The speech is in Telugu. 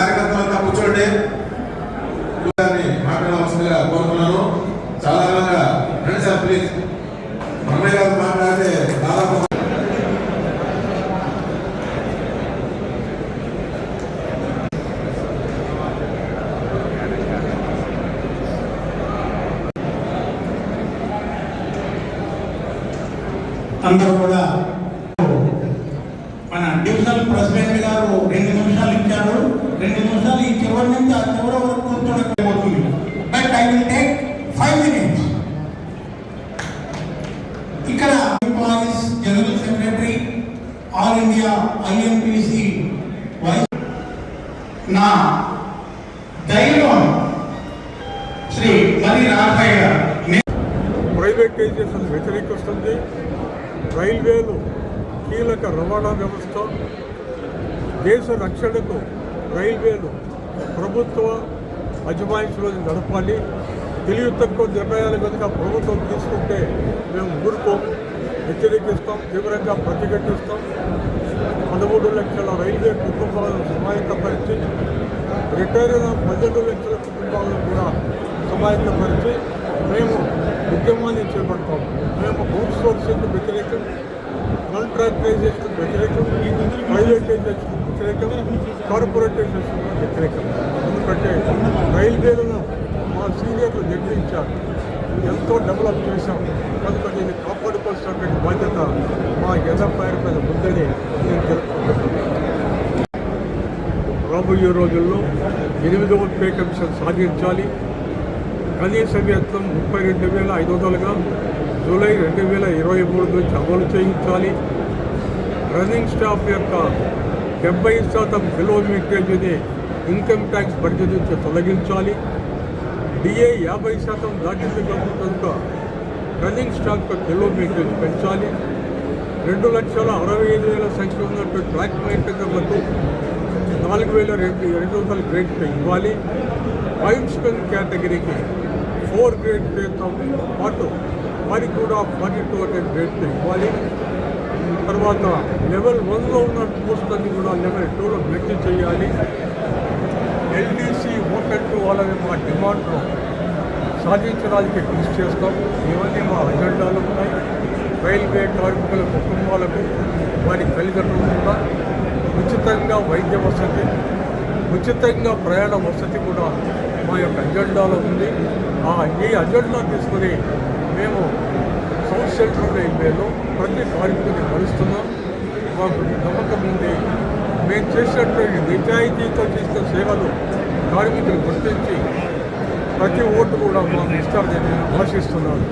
కార్యకర్తలంతా కూర్చోండి. మాట్లాడవలసిందిగా కోరుతున్నాను. చాలా రండి సార్ ప్లీజ్ గారు మాట్లాడితే దాదాపు అందరూ కూడా మన డివిజనల్ ప్రెసిడెంట్ గారు రెండు నిమిషాలు రెండు నిమిషాలు ఈ చివరి నుంచి ఆ చివరి వరకు కూర్చోడకపోతుంది but I will take five minutes ఇక్కడ employees general secretary all India IMPC vice నా దైవం శ్రీ మరి రాఘయ్య గారు. ప్రైవేటైజేషన్ వ్యతిరేకిస్తుంది. రైల్వేలు కీలక రవాణా వ్యవస్థ దేశ రక్షణకు రైల్వేలు ప్రభుత్వ అజమాయిషిలో నడపాలి. తెలివి తక్కువ నిర్ణయాలు కనుక ప్రభుత్వం తీసుకుంటే మేము ఊరుకోం వ్యతిరేకిస్తాం తీవ్రంగా ప్రతిఘటిస్తాం. పదమూడు లక్షల రైల్వే కుటుంబాలను సమాయత్తపరిచి రిటైర్ అయిన పన్నెండు లక్షల కుటుంబాలను కూడా సమాయత్తపరిచి మేము ఉద్యమాన్ని చేపడతాం. మేము అవుట్ సోర్సింగ్ వ్యతిరేకం. కాంట్రాక్టైజేషన్ వ్యతిరేకం ప్రైవేటైజేషన్ వ్యతిరేకం కార్పొరేటైజేషన్ వ్యతిరేకం. ఎందుకంటే రైల్వేలను మా సీనియర్లు నిర్మించారు ఎంతో డెవలప్ చేశాం. కనుక నేను కాపాడుకోవాల్సినటువంటి బాధ్యత మా ఎనభై మీద ఉందని నేను తెలుపుకుంటున్నాను. రాబోయే రోజుల్లో ఎనిమిదవ పే కమిషన్ సాధించాలి. కనీస వేతనం ముప్పై రెండు వేల ఐదు వందలుగా జూలై రెండు వేల ఇరవై మూడు నుంచి అమలు చేయించాలి. రన్నింగ్ స్టాఫ్ యొక్క డెబ్బై శాతం కిలోమీటరేజీని ఇన్కమ్ ట్యాక్స్ బడ్జెట్ నుంచి తొలగించాలి. డిఏ యాభై శాతం దాటింది కనుక రన్నింగ్ స్టాక్ యొక్క కిలోమీటర్స్ పెంచాలి. రెండు లక్షల అరవై ఐదు వేల సంఖ్య ఉన్నట్టు ట్రాక్ మెయింటెనర్లకు నాలుగు వేల రెండు రెండు వందల గ్రేడ్ పే ఇవ్వాలి. వైట్ స్పెన్ కేటగిరీకి ఫోర్ గ్రేడ్ పేతో పాటు వారికి కూడా ఫార్టీ టూ హండ్రెడ్ ఇవ్వాలి తర్వాత లెవెల్ వన్లో ఉన్న పోస్టులన్నీ కూడా లెవెల్ టూలో భర్తీ చేయాలి. ఎల్డీసీ ఓపెన్ వాళ్ళని మా డిమాండ్ను సాధించడానికి కృషి చేస్తాం. ఇవన్నీ మా అజెండాలు ఉన్నాయి. రైల్వే కార్మికుల కుటుంబాలకు వారి తల్లిదండ్రులు కూడా ఉచితంగా వైద్య వసతి ఉచితంగా ప్రయాణ వసతి కూడా మా యొక్క అజెండాలో ఉంది. ఆ ఈ అజెండా తీసుకుని మేము సౌత్ సెంట్రల్ రైల్వేలో ప్రతి కార్మికుడిని కలుస్తున్నాం. మాకు నమ్మకం ఉంది. మేము చేసినటువంటి నిజాయితీతో చేసిన సేవలు కార్మికులు గుర్తించి ప్రతి ఓటు కూడా మాకు ఇస్తారని ఆశిస్తున్నాను.